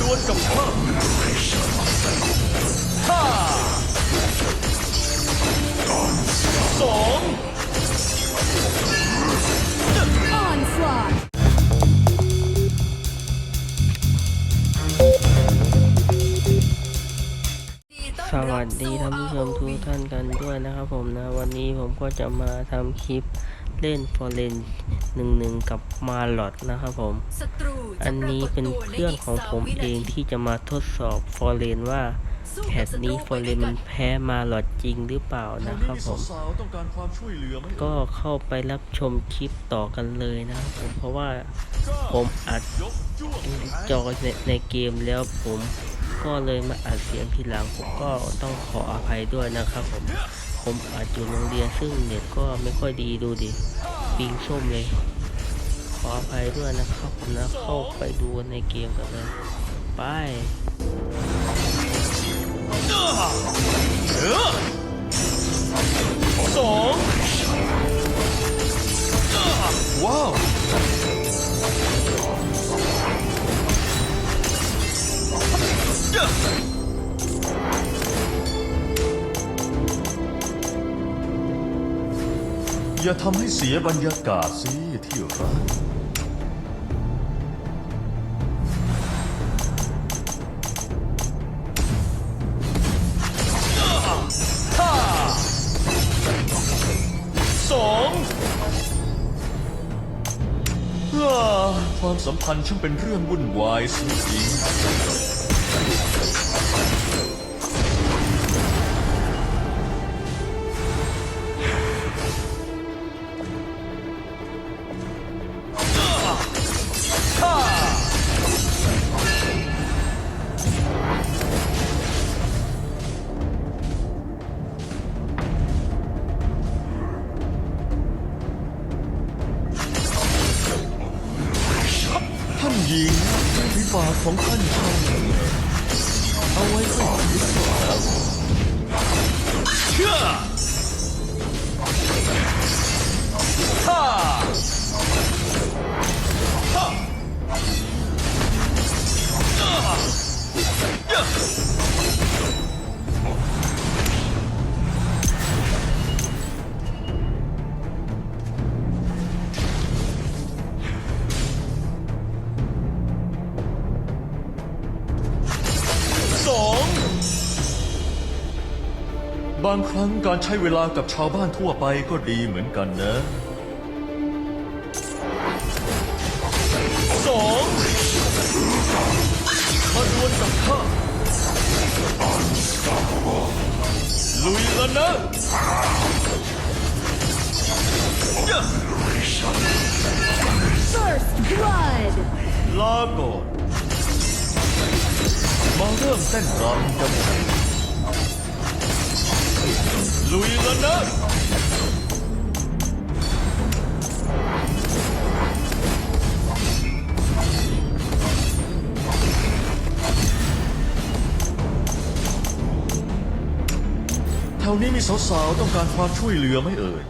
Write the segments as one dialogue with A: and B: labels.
A: ดวลกับข้าห้าสอง
B: Onslaught!
C: สวัสดีท่านผู้ชมทุกท่านกันด้วยนะครับผมนะ วันนี้ผมก็จะมาทำคลิป เล่นฟอร์เรนหนึ่งหนึ่งกับมาลอดนะครับผม
B: ศัตรูจะ
C: อันนี้เป็นเครื่องของผมเองที่จะมาทดสอบฟอร์เรนว่าแพทนี้ฟอร์เรนมันแพ้มาลอดจริงหรือเปล่า
A: แถว
C: นะค
A: นี้
C: รับ
A: มี
C: ผม
A: สาวๆต้องการความช่วยเหลือไหม
C: ก็เข้าไปรับชมคลิปต่อกันเลยนะครับผมเพราะว่าผมอัด
A: ยกจ้วง
C: จอในในเกมแล้วผมก็เลยมาอัดเสียงทีหลังผมก็ต้องขออภัยด้วยนะครับผม ผมอัดอยู่โรงเรียนซึ่งเน็ตก็ไม่ค่อยดีดูดิปิงส้มเลย ขออภัยด้วยนะครับผมนะเข้าไปดูในเกมกันเลยไป
A: เออสองว้าว อย่าทำให้เสียบรรยากาศสิที่รักสองความสัมพันธ์ช่างเป็นเรื่องวุ่นวายสิจริง หญิงวิบากของท่านช่างเอาไว้ให้คิดแล้วเชื่อฮ่าฮ่า บางครั้งการใช้เวลากับชาวบ้านทั่วไปก็ดีเหมือนกันนะสองมาดวลกับข้าลุยแล้วนะยะ
B: First blood!
A: ลาก่อนมาเริ่มเต้นรำกัน ลุยแล้วนะแถวนี้มีสาวๆต้องการความช่วยเหลือไหมเอ่ย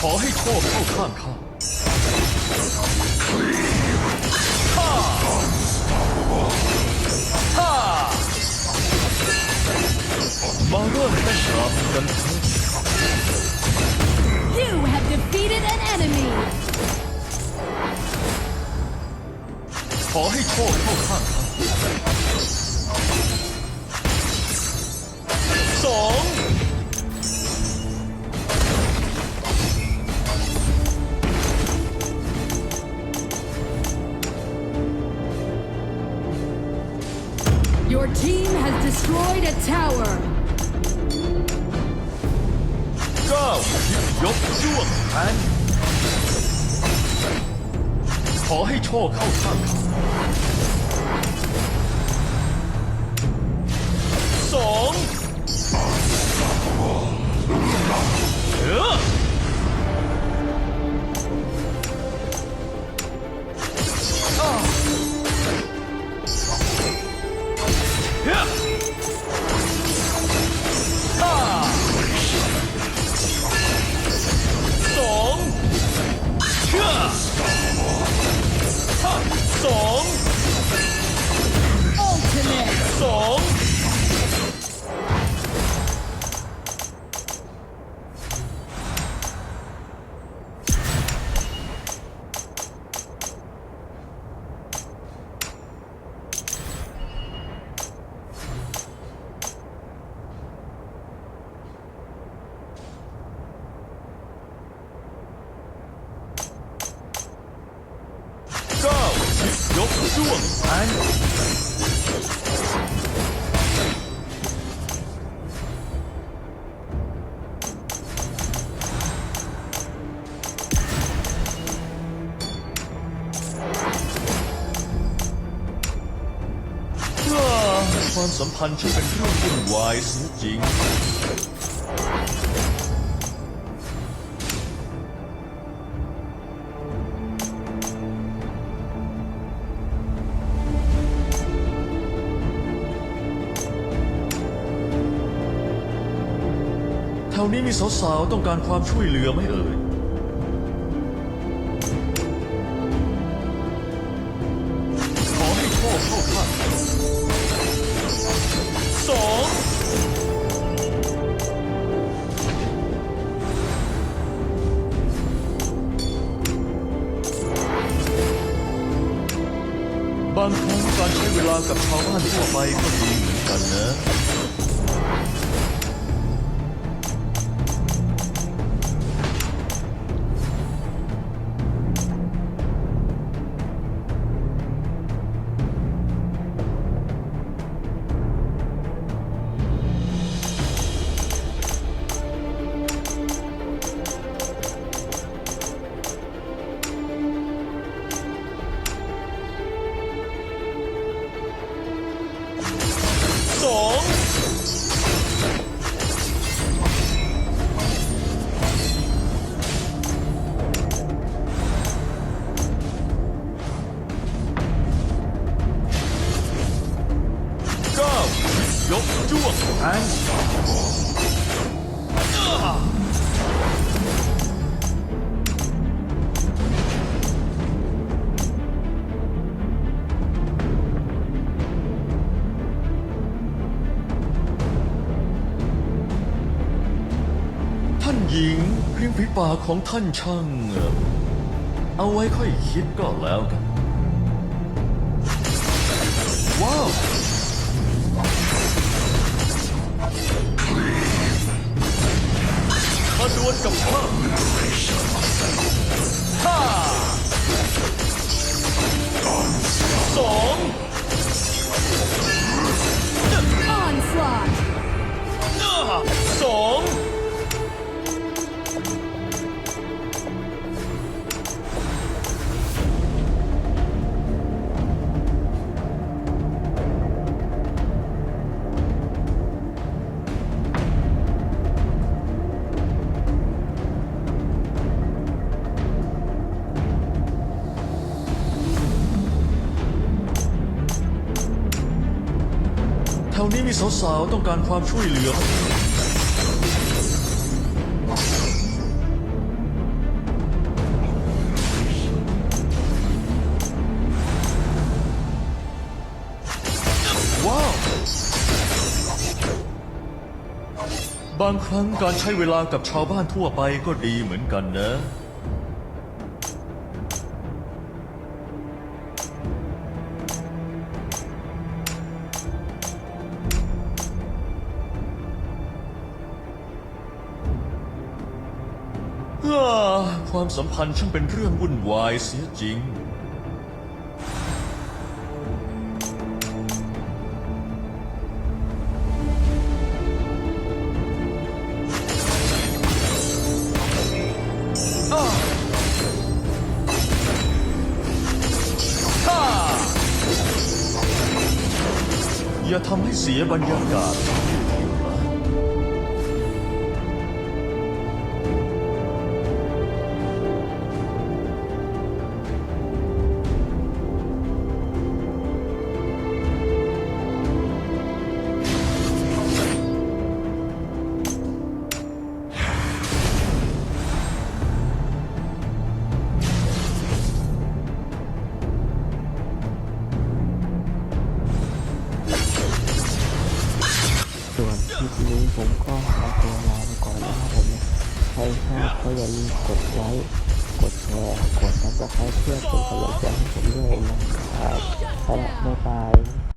A: ขอให้โชคเข้าข้างข้าฮ่า มาเริ่มเต้นรำกันเถอะ
B: You have defeated an enemy!
A: ขอให้โชคเข้าข้างข้าสอง
B: Your team has destroyed a tower!
A: ยกช่วงแทนขอให้โชคเข้าข้างสอง จ้วงแทงว้าความสัมพันธ์ช่างเป็นเรื่องวุ่นวายเสียจริง ถวนี้มีสาวๆต้องการความช่วยเหลือไหมเอ่ย ขอให้โชคเข้าข้างสองบางครั้งการใช้เวลากับชาวบ้านทั่วไปก็ดีเหมือนกันนะ ปากของท่านช่างเอ่อเอาไว้ค่อยคิดก็แล้วกัน ว้าว มาดวลกับข้าห้าสอง สาวๆต้องการความช่วยเหลือ ว้าว บางครั้งการใช้เวลากับชาวบ้านทั่วไปก็ดีเหมือนกันนะ ความสัมพันธ์ช่างเป็นเรื่องวุ่นวายเสียจริง อย่าทำให้เสียบรรยากาศ
C: ผมก็ขอตัวลาไปก่อนนะครับผมใครชอบก็อย่าลืมกดไลค์กดแชร์กดซับสไครต์เพื่อเป็นกำลังใจให้ผมด้วยนะครับไปละบ๊ายบาย